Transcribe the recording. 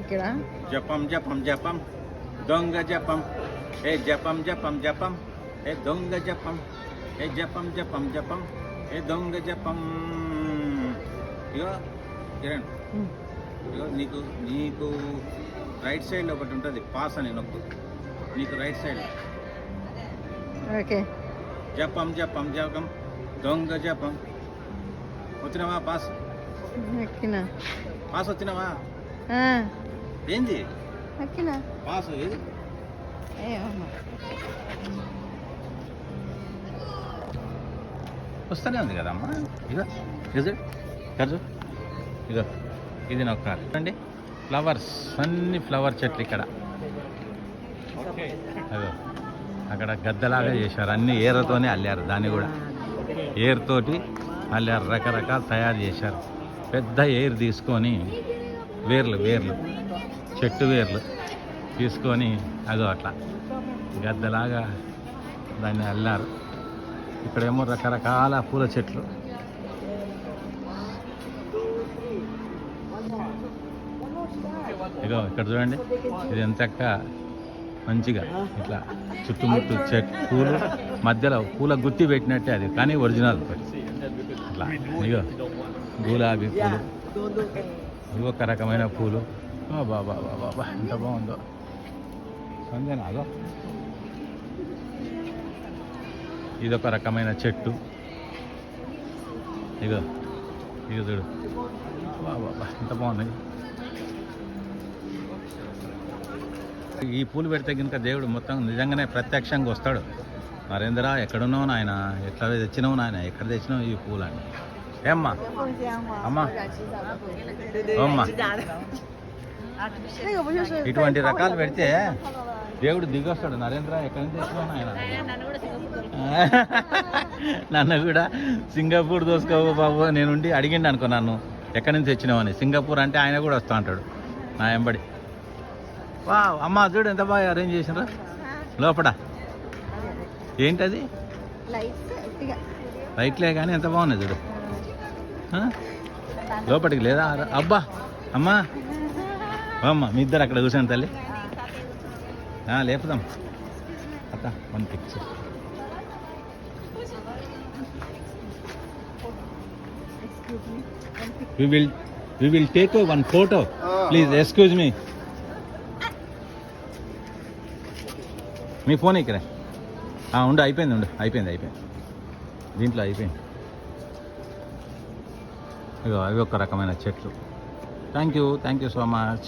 ఇక్కడ. జపం జపం జపం. దొంగ జపం. ఏ జపం జపం జపం. ఏ దొంగ జపం. ఏ జపం జపం జపం. ఏ దొంగ జపం. ఇగో కిరణ్. ఇగో నీకు నీకు రైట్ సైడ్లో ఒకటి ఉంటుంది. పాస్ అని నొక్కు. నీకు రైట్ సైడ్ ఓకే. జపం జపం జపం. దొంగ జపం. వచ్చినావా పాస్? పాస్ వచ్చినావా? ఏంది? పాస్. వస్తూనే ఉంది కదమ్మా ఇగో ఇదో? కర్జు ఇదో ఇది. నా కార్. అండి ఫ్లవర్స్. అన్ని ఫ్లవర్ చెట్లు ఇక్కడ. అదో. అక్కడ గద్దలాగా చేశారు. అన్ని ఏరతోనే అల్లారు దాన్ని కూడా. ఏర్ తోటి అల్లారు. రకరకాలు తయారు చేశారు. పెద్ద ఏర్ తీసుకొని వేర్లు వేర్లు. చెట్టు వేర్లు. తీసుకొని అదో అట్లా. గద్దలాగా దాన్ని అల్లారు. ఇక్కడేమో రకరకాల పూల చెట్లు. ఇగో ఇక్కడ చూడండి. ఇది ఎంతక్క మంచిగా. ఇట్లా చుట్టుముట్టు చెట్ పూలు. మధ్యలో పూల గుత్తి పెట్టినట్టే అది కానీ ఒరిజినల్. అట్లా. ఇగో గులాబీ పూలు. ఇవి ఒక రకమైన పూలు. బాబా బాబా బాబా ఎంత బాగుందో. అంతేనా అదో. ఇదొక రకమైన చెట్టు. ఇగో ఇగో చూడు. బాబా ఎంత బాగుంది. ఈ పూలు పెడితే కనుక దేవుడు మొత్తం నిజంగానే ప్రత్యక్షంగా వస్తాడు. నరేంద్ర ఎక్కడున్నావు నాయన? ఎట్లా తెచ్చినావు నాయన? ఎక్కడ తెచ్చినావు ఈ పూలు అని ఏమ్మా? అమ్మా. అమ్మా ఇటువంటి రకాలు పెడితే దేవుడు దిగొస్తాడు. నరేంద్ర ఎక్కడి నుంచి తెచ్చుకున్నా ఆయన నన్ను కూడా సింగపూర్ దోసుకోబో బాబు. నేనుండి అడిగిండి అనుకో నన్ను. ఎక్కడి నుంచి వచ్చినామని సింగపూర్ అంటే ఆయన కూడా వస్తా అంటాడు. నా ఎంబడి. వా అమ్మ చూడు ఎంత బాగా అరేంజ్ చేసినారా లోపల ఏంటది? లైట్లే కానీ ఎంత బాగున్నాయి చూడు. లోపలికి లేదా? అబ్బా అమ్మా. అమ్మ మీ ఇద్దరు అక్కడ కూర్చోండి తల్లి. లేపుదాం. అత్త one picture we will we will take one photo please excuse me మీ ఫోన్ ఇక్కడ. ఉండు అయిపోయింది ఉండు. అయిపోయింది అయిపోయింది. దీంట్లో అయిపోయింది. ఇగో అవి ఒక రకమైన చెట్లు. Thank you thank you so much